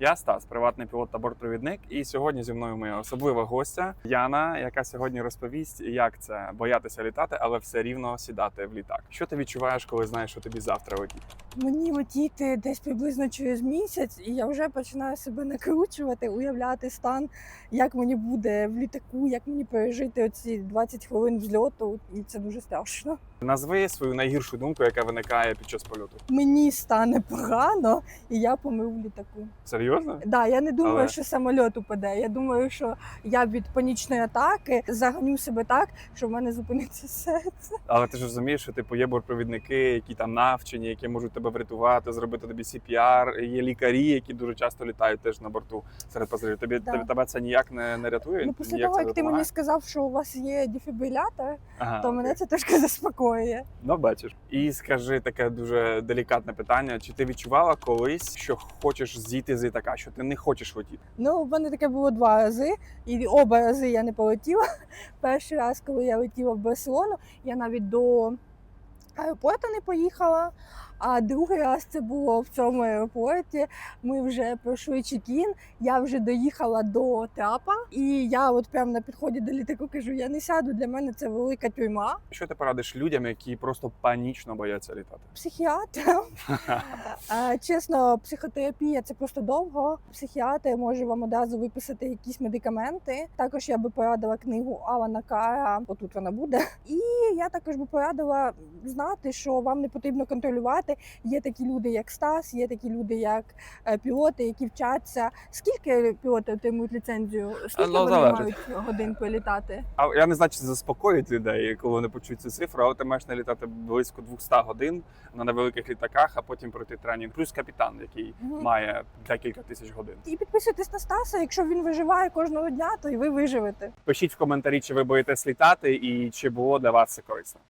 Я Стас, приватний пілот та бортпровідник. І сьогодні зі мною моя особлива гостя Яна, яка сьогодні розповість, як це боятися літати, але все рівно сідати в літак. Що ти відчуваєш, коли знаєш, що тобі завтра летіть? Мені летіти десь приблизно через місяць, і я вже починаю себе накручувати, уявляти стан, як мені буде в літаку, як мені пережити оці 20 хвилин взльоту, і це дуже страшно. Назви свою найгіршу думку, яка виникає під час польоту. Мені стане погано, і я помру в літаку. Серйозно? Да, я не думаю, Але- що самоліт упаде. Я думаю, що я від панічної атаки загоню себе так, що в мене зупиниться серце. Але ти ж розумієш, що типу є бортпровідники, які там навчені, які можуть тебе врятувати, зробити тобі CPR. Є лікарі, які дуже часто літають теж на борту серед пасажирів. Тобі Да. тебе, тебе це ніяк не, не рятує? Ну, після того, як ти мені сказав, що у вас є дефібрилятор, Ага, то окей. мене це трошки заспокоює. Ну, бачиш. І скажи таке дуже делікатне питання: чи ти відчувала колись, що хочеш зійти з літака, що ти не хочеш летіти? Ну, в мене таке було два рази, і оба рази я не полетіла. Перший раз, коли я летіла в Барселону, я навіть до аеропорту не поїхала. А другий раз це було в цьому аеропорті. Ми вже пройшли чекін, я вже доїхала до трапа, і я от прямо на підході до літаку кажу: я не сяду, для мене це велика тюрма. Що ти порадиш людям, які просто панічно бояться літати? Психіатр. Чесно, психотерапія це просто довго. Психіатр може вам одразу виписати якісь медикаменти. Також я би порадила книгу Алана Кара. Отут вона буде. І я також би порадила знати, що вам не потрібно контролювати. Є такі люди, як Стас, є такі люди, як е, пілоти, які вчаться. Скільки пілоти отримують ліцензію? Скільки ну, вони залежить. мають годин політати? А я не знаю, чи заспокоїть людей, коли вони почують цю цифру, але ти маєш налітати близько 200 годин на невеликих літаках, а потім пройти тренінг. Плюс капітан, який Мгм. має декілька тисяч годин. І підписуйтесь на Стаса. Якщо він виживає кожного дня, то і ви виживете. Пишіть в коментарі, чи ви боїтесь літати і чи було для вас це корисно.